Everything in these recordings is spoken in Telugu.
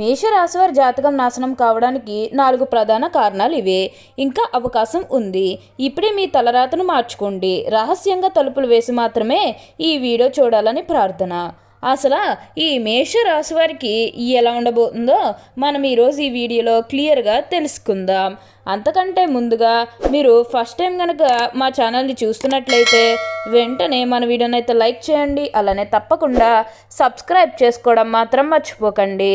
మేషరాశివారి జాతకం నాశనం కావడానికి నాలుగు ప్రధాన కారణాలు ఇవే. ఇంకా అవకాశం ఉంది. ఇప్పుడే మీ తలరాతను మార్చుకోండి. రహస్యంగా తలుపులు వేసి మాత్రమే ఈ వీడియో చూడాలని ప్రార్థన. అసలు ఈ మేషరాశి వారికి ఎలా ఉండబోతుందో మనం ఈరోజు ఈ వీడియోలో క్లియర్గా తెలుసుకుందాం. అంతకంటే ముందుగా మీరు ఫస్ట్ టైం కనుక మా ఛానల్ని చూస్తున్నట్లయితే వెంటనే మన వీడియోనైతే అయితే లైక్ చేయండి. అలానే తప్పకుండా సబ్స్క్రైబ్ చేసుకోవడం మాత్రం మర్చిపోకండి.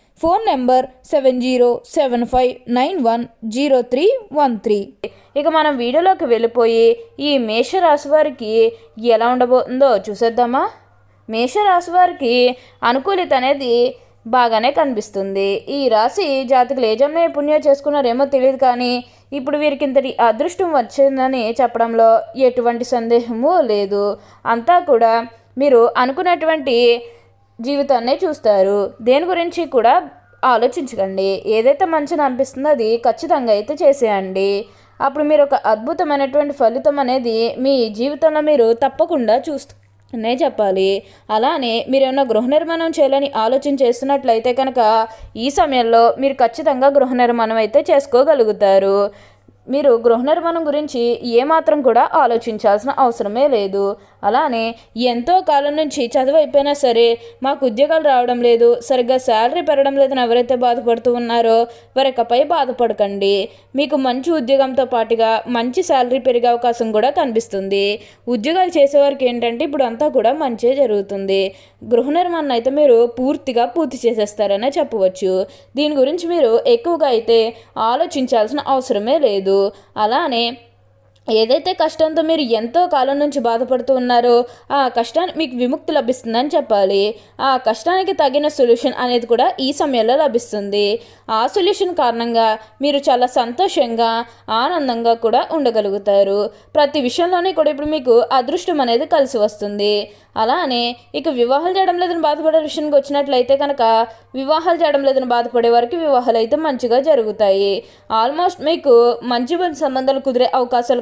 Phone number seven zero seven five nine one zero three one three. ఇక మనం వీడియోలోకి వెళ్ళిపోయి ఈ మేషరాశి వారికి ఎలా ఉండబోతుందో చూసేద్దామా? మేషరాశి వారికి అనుకూలిత అనేది బాగానే కనిపిస్తుంది. ఈ రాశి జాతకులు ఏ జన్మే పుణ్యం చేసుకున్నారేమో తెలియదు కానీ ఇప్పుడు వీరికి ఇంతటి అదృష్టం వచ్చిందని చెప్పడంలో ఎటువంటి సందేహము లేదు. అంతా కూడా మీరు అనుకున్నటువంటి జీవితాన్నే చూస్తారు. దేని గురించి కూడా ఆలోచించకండి. ఏదైతే మంచిని అనిపిస్తుందో అది ఖచ్చితంగా అయితే చేసేయండి. అప్పుడు మీరు ఒక అద్భుతమైనటువంటి ఫలితం అనేది మీ జీవితంలో మీరు తప్పకుండా చూస్తూ నే చెప్పాలి. అలానే మీరు ఏమైనా గృహ నిర్మాణం చేయాలని ఆలోచన చేస్తున్నట్లయితే కనుక ఈ సమయంలో మీరు ఖచ్చితంగా గృహ నిర్మాణం అయితే చేసుకోగలుగుతారు. మీరు గృహ నిర్మాణం గురించి ఏమాత్రం కూడా ఆలోచించాల్సిన అవసరమే లేదు. అలానే ఎంతో కాలం నుంచి చదువు అయిపోయినా సరే మాకు ఉద్యోగాలు రావడం లేదు సరిగ్గా శాలరీ పెరగడం లేదని ఎవరైతే బాధపడుతూ ఉన్నారో వారికపై బాధపడకండి. మీకు మంచి ఉద్యోగంతో పాటుగా మంచి శాలరీ పెరిగే అవకాశం కూడా కనిపిస్తుంది. ఉద్యోగాలు చేసేవారికి ఏంటంటే ఇప్పుడు అంతా కూడా మంచే జరుగుతుంది. గృహ నిర్మాణం అయితే మీరు పూర్తిగా పూర్తి చేసేస్తారనే చెప్పవచ్చు. దీని గురించి మీరు ఎక్కువగా అయితే ఆలోచించాల్సిన అవసరమే లేదు. అలానే ఏదైతే కష్టంతో మీరు ఎంతో కాలం నుంచి బాధపడుతూ ఉన్నారో ఆ కష్టానికి మీకు విముక్తి లభిస్తుందని చెప్పాలి. ఆ కష్టానికి తగిన సొల్యూషన్ అనేది కూడా ఈ సమయంలో లభిస్తుంది. ఆ సొల్యూషన్ కారణంగా మీరు చాలా సంతోషంగా ఆనందంగా కూడా ఉండగలుగుతారు. ప్రతి విషయంలోనే కూడా ఇప్పుడు మీకు అదృష్టం అనేది కలిసి వస్తుంది. అలానే ఇక వివాహాలు చేయడం లేదని బాధపడే విషయానికి వచ్చినట్లయితే కనుక వివాహాలు చేయడం లేదని బాధపడే వారికి వివాహాలు అయితే మంచిగా జరుగుతాయి. ఆల్మోస్ట్ మీకు మంచి మంచి సంబంధాలు కుదిరే అవకాశాలు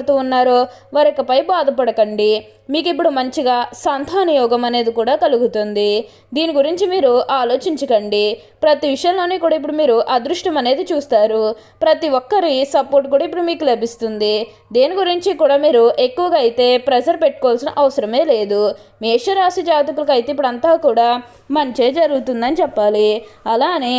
బాధపడుతూ ఉన్నారో వారికపై బాధపడకండి. మీకు ఇప్పుడు మంచిగా సంతాన యోగం అనేది కూడా కలుగుతుంది. దీని గురించి మీరు ఆలోచించకండి. ప్రతి విషయంలోనే కూడా ఇప్పుడు మీరు అదృష్టం అనేది చూస్తారు. ప్రతి ఒక్కరి సపోర్ట్ కూడా ఇప్పుడు మీకు లభిస్తుంది. దేని గురించి కూడా మీరు ఎక్కువగా అయితే ప్రెషర్ పెట్టుకోవాల్సిన అవసరమే లేదు. మేషరాశి జాతకులకు అయితే ఇప్పుడు అంతా కూడా మంచే జరుగుతుందని చెప్పాలి. అలానే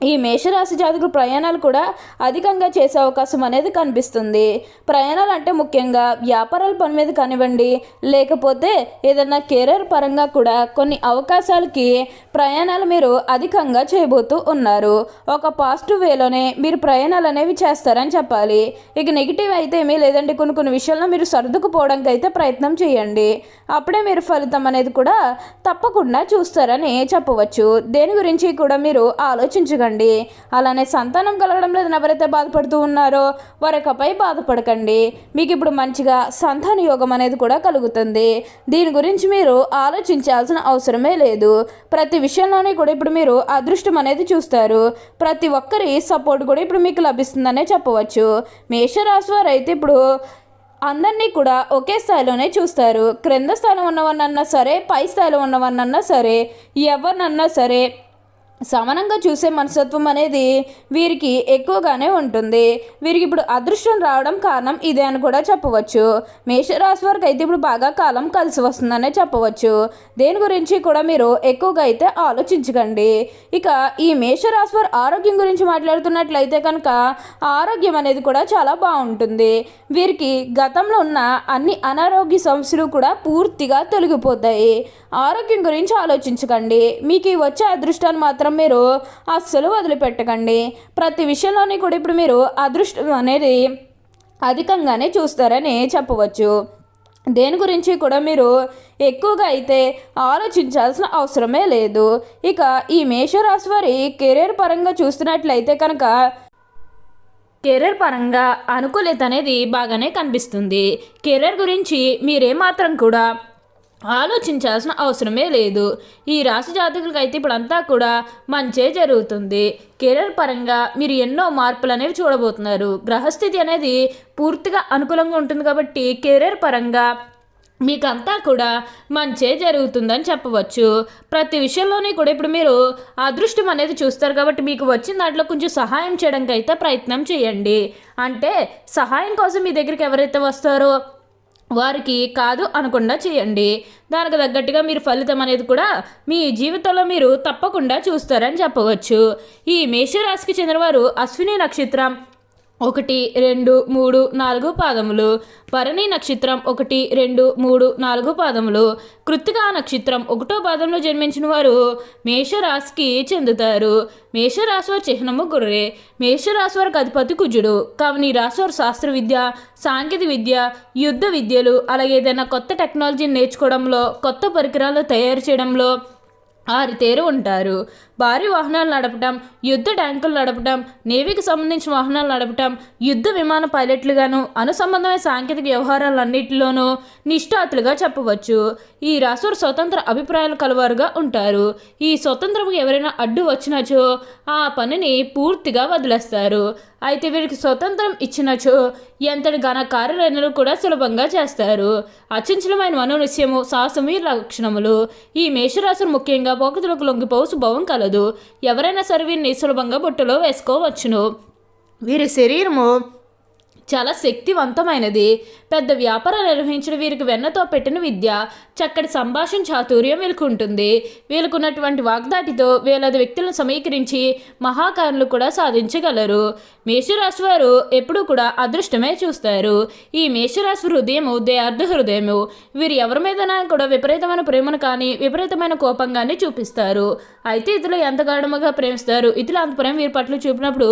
ఈ మేషరాశి జాతకులు ప్రయాణాలు కూడా అధికంగా చేసే అవకాశం అనేది కనిపిస్తుంది. ప్రయాణాలు అంటే ముఖ్యంగా వ్యాపారాల పని మీద కానివ్వండి లేకపోతే ఏదైనా కెరీర్ పరంగా కూడా కొన్ని అవకాశాలకి ప్రయాణాలు మీరు అధికంగా చేయబోతూ ఉన్నారు. ఒక పాజిటివ్ వేలోనే మీరు ప్రయాణాలు అనేవి చేస్తారని చెప్పాలి. ఇక నెగిటివ్ అయితే ఏమీ లేదండి కొన్ని కొన్ని విషయాల్లో మీరు సర్దుకుపోవడానికి అయితే ప్రయత్నం చేయండి. అప్పుడే మీరు ఫలితం అనేది కూడా తప్పకుండా చూస్తారని చెప్పవచ్చు. దేని గురించి కూడా మీరు ఆలోచించగలరు బాధపడకండి. అలానే సంతానం కలగడం లేదని ఎవరైతే బాధపడుతూ ఉన్నారో వారికపై బాధపడకండి. మీకు ఇప్పుడు మంచిగా సంతాన యోగం అనేది కూడా కలుగుతుంది. దీని గురించి మీరు ఆలోచించాల్సిన అవసరమే లేదు. ప్రతి విషయంలోనే కూడా ఇప్పుడు మీరు అదృష్టం అనేది చూస్తారు. ప్రతి ఒక్కరి సపోర్ట్ కూడా ఇప్పుడు మీకు లభిస్తుందనే చెప్పవచ్చు. మేషరాశి వారు అయితే ఇప్పుడు అందరినీ కూడా ఒకే స్థాయిలోనే చూస్తారు. క్రింద స్థాయిలో ఉన్నవన్నన్నా సరే పై స్థాయిలో ఉన్నవన్నన్నా సరే ఎవరినన్నా సరే సమానంగా చూసే మనస్తత్వం అనేది వీరికి ఎక్కువగానే ఉంటుంది. వీరికి ఇప్పుడు అదృష్టం రావడం కారణం ఇదే అని కూడా చెప్పవచ్చు. మేషరాశి వారికి అయితే ఇప్పుడు బాగా కాలం కలిసి వస్తుందనే చెప్పవచ్చు. దేని గురించి కూడా మీరు ఎక్కువగా అయితే ఆలోచించకండి. ఇక ఈ మేషరాశి వారి ఆరోగ్యం గురించి మాట్లాడుతున్నట్లయితే కనుక ఆరోగ్యం అనేది కూడా చాలా బాగుంటుంది. వీరికి గతంలో ఉన్న అన్ని అనారోగ్య సమస్యలు కూడా పూర్తిగా తొలగిపోతాయి. ఆరోగ్యం గురించి ఆలోచించకండి. మీకు ఈ వచ్చే అదృష్టాన్ని మాత్రం మీరు అస్సలు వదిలిపెట్టకండి. ప్రతి విషయంలోని కూడా ఇప్పుడు మీరు అదృష్టం అనేది అధికంగానే చూస్తారని చెప్పవచ్చు. దేని గురించి కూడా మీరు ఎక్కువగా అయితే ఆలోచించాల్సిన అవసరమే లేదు. ఇక ఈ మేషరాశి వారి కెరీర్ పరంగా చూస్తున్నట్లయితే కనుక కెరీర్ పరంగా అనుకూలత అనేది బాగానే కనిపిస్తుంది. కెరీర్ గురించి మీరేమాత్రం కూడా ఆలోచించాల్సిన అవసరమే లేదు. ఈ రాశి జాతకులకి అయితే ఇప్పుడంతా కూడా మంచే జరుగుతుంది. కెరీర్ పరంగా మీరు ఎన్నో మార్పులు అనేవి చూడబోతున్నారు. గ్రహస్థితి అనేది పూర్తిగా అనుకూలంగా ఉంటుంది కాబట్టి కెరీర్ పరంగా మీకంతా కూడా మంచే జరుగుతుందని చెప్పవచ్చు. ప్రతి విషయంలోనే కూడా ఇప్పుడు మీరు అదృష్టం అనేది చూస్తారు కాబట్టి మీకు వచ్చిన దాంట్లో కొంచెం సహాయం చేయడానికి అయితే ప్రయత్నం చేయండి. అంటే సహాయం కోసం మీ దగ్గరికి ఎవరైతే వస్తారో వారికి కాదు అనకుండా చేయండి. దానికి తగ్గట్టుగా మీరు ఫలితం అనేది కూడా మీ జీవితంలో మీరు తప్పకుండా చూస్తారని చెప్పవచ్చు. ఈ మేషరాశికి చెందినవారు అశ్విని నక్షత్రం. ఒకటి రెండు మూడు నాలుగు పాదములు. భరణి నక్షత్రం ఒకటి రెండు మూడు నాలుగు పాదములు. కృత్తికా నక్షత్రం ఒకటో పాదంలో జన్మించిన వారు మేషరాశికి చెందుతారు. మేషరాశి వారి చిహ్నము గుర్రే. మేషరాశి వారికి అధిపతి కుజుడు. కావున ఈ రాశి వారు శాస్త్ర విద్య సాంకేతిక విద్య యుద్ధ విద్యలు అలాగే ఏదైనా కొత్త టెక్నాలజీని నేర్చుకోవడంలో కొత్త పరికరాలు తయారు చేయడంలో ఆరితేరు ఉంటారు. భారీ వాహనాలు నడపడం యుద్ధ ట్యాంకులు నడపడం నేవీకి సంబంధించిన వాహనాలు నడపడం యుద్ధ విమాన పైలట్లుగాను అనుసంబంధమైన సాంకేతిక వ్యవహారాలన్నింటిలోనూ నిష్ఠాతులుగా చెప్పవచ్చు. ఈ రాసురు స్వతంత్ర అభిప్రాయాలు కలవారుగా ఉంటారు. ఈ స్వతంత్రం ఎవరైనా అడ్డు వచ్చినచో ఆ పనిని పూర్తిగా వదిలేస్తారు. అయితే వీరికి స్వతంత్రం ఇచ్చినచో ఎంతటి ఘన కార్యాలయాలు కూడా సులభంగా చేస్తారు. అచంచలమైన మనోనిశ్యము సాహసము లక్షణములు ఈ మేషరాశులు ముఖ్యంగా పోకతులకు లొంగిపోవు స్వభావం కలదు. ఎవరైనా సరే వీరిని సులభంగా బుట్టలో వేసుకోవచ్చును. వీరి శరీరము చాలా శక్తివంతమైనది. పెద్ద వ్యాపారాలు నిర్వహించడం వీరికి వెన్నతో పెట్టిన విద్య చక్కటి సంభాషణ చాతుర్యం వీళ్ళకు ఉంటుంది వీళ్ళకున్నటువంటి వాగ్దాటితో వేలాది వ్యక్తులను సమీకరించి మహాకారులు కూడా సాధించగలరు. మేషరాశి వారు ఎప్పుడూ కూడా అదృష్టమే చూస్తారు. ఈ మేషరాశి హృదయము దేయార్థ హృదయము. వీరు ఎవరి మీదనా కూడా విపరీతమైన ప్రేమను కానీ విపరీతమైన కోపం కానీ చూపిస్తారు. అయితే ఇతరులు ఎంత గాఢముగా ప్రేమిస్తారు? ఇతరులు అంత ప్రేమ వీరి పట్ల చూపినప్పుడు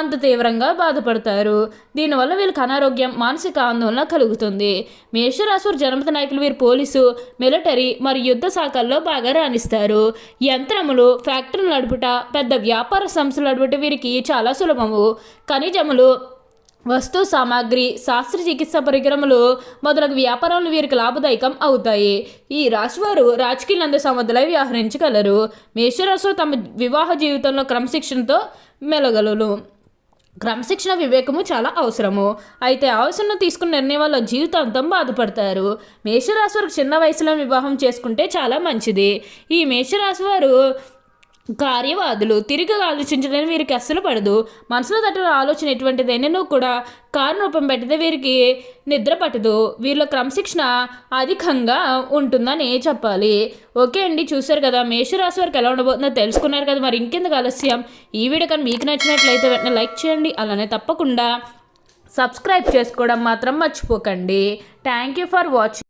అంత తీవ్రంగా బాధపడతారు. దీనివల్ల వీళ్ళకి అనారోగ్యం మానసిక ఆందోళన కలుగుతుంది. మేషరాశురు జనపద నాయకులు వీరు పోలీసు మిలిటరీ మరియు యుద్ధ శాఖల్లో బాగా రాణిస్తారు. యంత్రములు ఫ్యాక్టరీలు నడుపుట పెద్ద వ్యాపార సంస్థలు నడుపుట వీరికి చాలా సులభము. ఖనిజములు వస్తు సామాగ్రి శాస్త్ర చికిత్స పరికరములు మొదలగు వ్యాపారాలు వీరికి లాభదాయకం అవుతాయి. ఈ రాశివారు రాజకీయాలందు సమర్థులై వ్యవహరించగలరు. మేషరాశు తమ వివాహ జీవితంలో క్రమశిక్షణతో మెలగలరు క్రమశిక్షణ వివేకము చాలా అవసరము. అయితే అవసరం తీసుకున్న నిర్ణయం వల్ల జీవితాంతం బాధపడతారు. మేషరాశి వారికి చిన్న వయసులో వివాహం చేసుకుంటే చాలా మంచిది. ఈ మేషరాశి వారు కార్యవాదులు తిరిగి ఆలోచించడానికి వీరికి అస్సలు పడదు. మనసులో తట్టిన ఆలోచన ఎటువంటిదైనా కూడా కారణరూపం పెట్టితే వీరికి నిద్ర పట్టదు. వీళ్ళ క్రమశిక్షణ అధికంగా ఉంటుందని చెప్పాలి. ఓకే అండి చూశారు కదా మేషరాశి వారికి ఎలా ఉండబోతుందో తెలుసుకున్నారు కదా. మరి ఇంకెందుకు ఆలస్యం? ఈ వీడియో కానీ మీకు నచ్చినట్లయితే వెంటనే లైక్ చేయండి. అలానే తప్పకుండా సబ్స్క్రైబ్ చేసుకోవడం మాత్రం మర్చిపోకండి. Thank you for watching